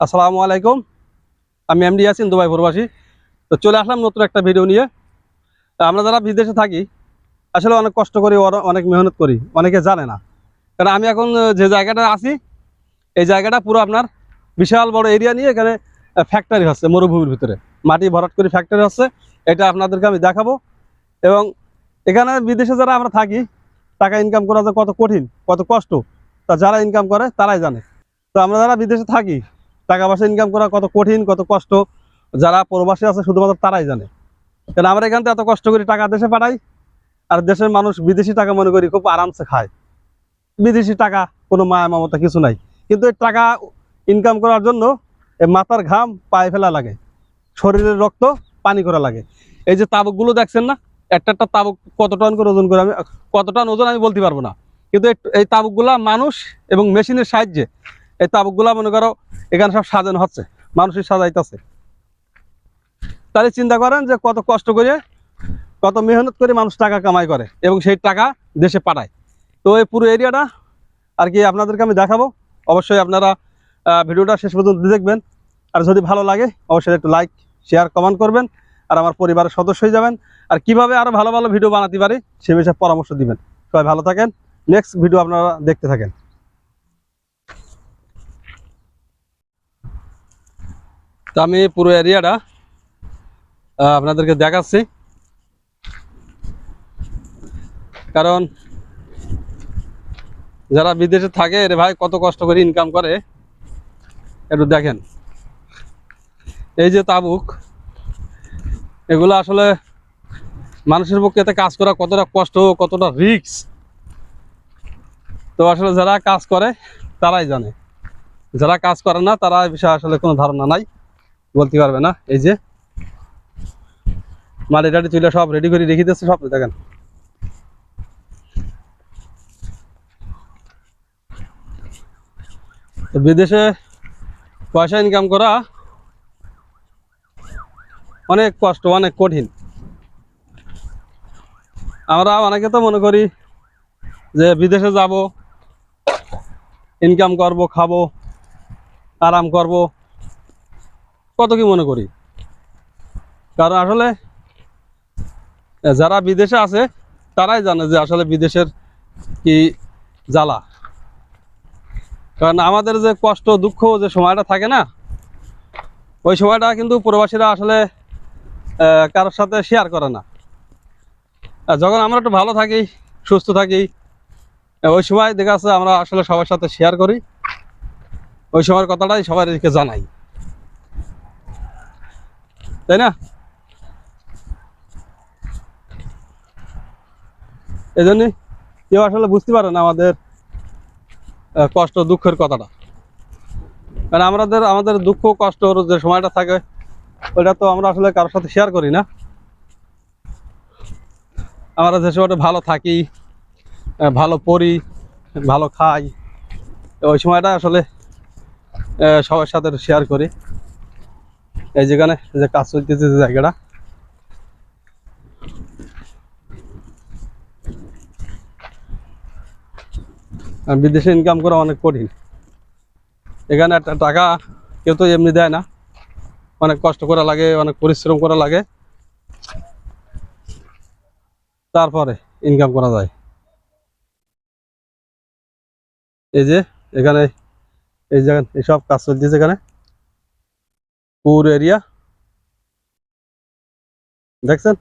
আসসালামু আলাইকুম। আমি এমডি আছেন দুবাই প্রবাসী। তো চলে আসলাম নতুন একটা ভিডিও নিয়ে। আমরা যারা বিদেশে থাকি, আসলে অনেক কষ্ট করি অনেক মেহনত করি, অনেকে জানে না। কারণ আমি এখন যে জায়গাটা আছি, এই জায়গাটা পুরো আপনার বিশাল বড় এরিয়া নিয়ে এখানে ফ্যাক্টরি হচ্ছে, মরুভূমির ভিতরে। মাটি ভরাট করে ফ্যাক্টরি হচ্ছে, এটা আপনাদেরকে আমি দেখাবো। এবং এখানে বিদেশে যারা আমরা থাকি, টাকা ইনকাম করা যে কত কঠিন, কত কষ্ট, তা যারা ইনকাম করে, তারাই জানে। তো আমরা যারা বিদেশে থাকি টাকা পয়সা ইনকাম করা কত কঠিন, কত কষ্ট। যারা প্রবাসী আছে, শুধুমাত্র তারাই জানে। কারণ আমরা এখান এত কষ্ট করে টাকা দেশে পাঠাই, আর দেশের মানুষ বিদেশি টাকা মনে করি খুব আরামসে খায়। বিদেশি টাকা, কোনো মায়া মমতা কিছু নাই। কিন্তু এই টাকা ইনকাম করার জন্য মাথার ঘাম পায়ে ফেলা লাগে। শরীরের রক্ত পানি করা লাগে। এই যে তাবুকগুলো দেখছেন না? একটা একটা তাবুক কত টন করে ওজন করে আমি, কত টন ওজন আমি বলতে পারব না। কিন্তু এই তাবুকগুলা মানুষ এবং মেশিনের সাহায্যে এই তাবুকগুলা মনে করো, এখানে সব সাজানো হচ্ছে, মানুষই সাজাইতেছে। তাহলে চিন্তা করেন যে কত কষ্ট করে, কত মেহনত করে মানুষ টাকা কামাই করে এবং সেই টাকা দেশে পাঠায়। তো এই পুরো এরিয়াটা আর কি আপনাদেরকে আমি দেখাবো। অবশ্যই আপনারা ভিডিওটা শেষ পর্যন্ত দেখবেন। আর যদি ভালো লাগে, অবশ্যই একটু লাইক শেয়ার কমেন্ট করবেন। আর আমার পরিবারের সদস্য হয়ে যাবেন। আর কীভাবে আরও ভালো ভালো ভিডিও বানাতে পারি, সে বিষয়ে পরামর্শ দিবেন। সবাই ভালো থাকেন। নেক্সট ভিডিও আপনারা দেখতে থাকেন। তো আমি পুরো এরিয়াটা আপনাদেরকে দেখাচ্ছি। কারণ যারা বিদেশে থাকে রে ভাই কত কষ্ট করে ইনকাম করে, একটু দেখেন। এই যে তাবুক, এগুলো আসলে মানুষের পক্ষে এতে কাজ করা কতটা কষ্ট, কতটা রিস্ক তো আসলে যারা কাজ করে, তারাই জানে। যারা কাজ করে না, তারা এই বিষয়ে আসলে কোনো ধারণা নাই। বলতে পারবে না। এই যে মাটি টাটি তুলে সব রেডি করে রেখে দিচ্ছে সব, দেখেন। বিদেশে পয়সা ইনকাম করা অনেক কষ্ট, অনেক কঠিন। আমরা অনেকে তো মনে করি যে বিদেশে যাব ইনকাম করব, খাব, আরাম করব কত কি মনে করি? কারণ আসলে যারা বিদেশে আছে, তারাই জানে যে আসলে বিদেশের কি জ্বালা। কারণ আমাদের যে কষ্ট, দুঃখ যে সময়টা থাকে না, ওই সময়টা কিন্তু প্রবাসীরা আসলে কারোর সাথে শেয়ার করে না। যখন আমরা একটু ভালো থাকি, সুস্থ থাকি ওই সময় দেখা যাচ্ছে আমরা আসলে সবার সাথে শেয়ার করি। ওই সময়ের কথাটাই সবাইকে জানাই। তাই না? এই জন্য কেউ আসলে বুঝতে পারে না আমাদের কষ্ট দুঃখের কথাটা। কারণ আমাদের আমাদের দুঃখ, কষ্ট যে সময়টা থাকে, ওইটা তো আমরা আসলে কারোর সাথে শেয়ার করি না। আমরা যে সময়টা ভালো থাকি ভালো পড়ি, ভালো খাই, ওই সময়টা আসলে সবার সাথে শেয়ার করি। এই যেখানে যে কাজ চলতেছে যে জায়গাটা। বিদেশে ইনকাম করা অনেক কঠিন। এখানে একটা টাকা কেউ তো এমনি দেয় না। অনেক কষ্ট করা লাগে, অনেক পরিশ্রম করা লাগে। তারপরে ইনকাম করা যায়। এই যে এখানে, এই জায়গা এইসব কাজ চলতেছে এখানে। পুরো এরিয়া দেখছেন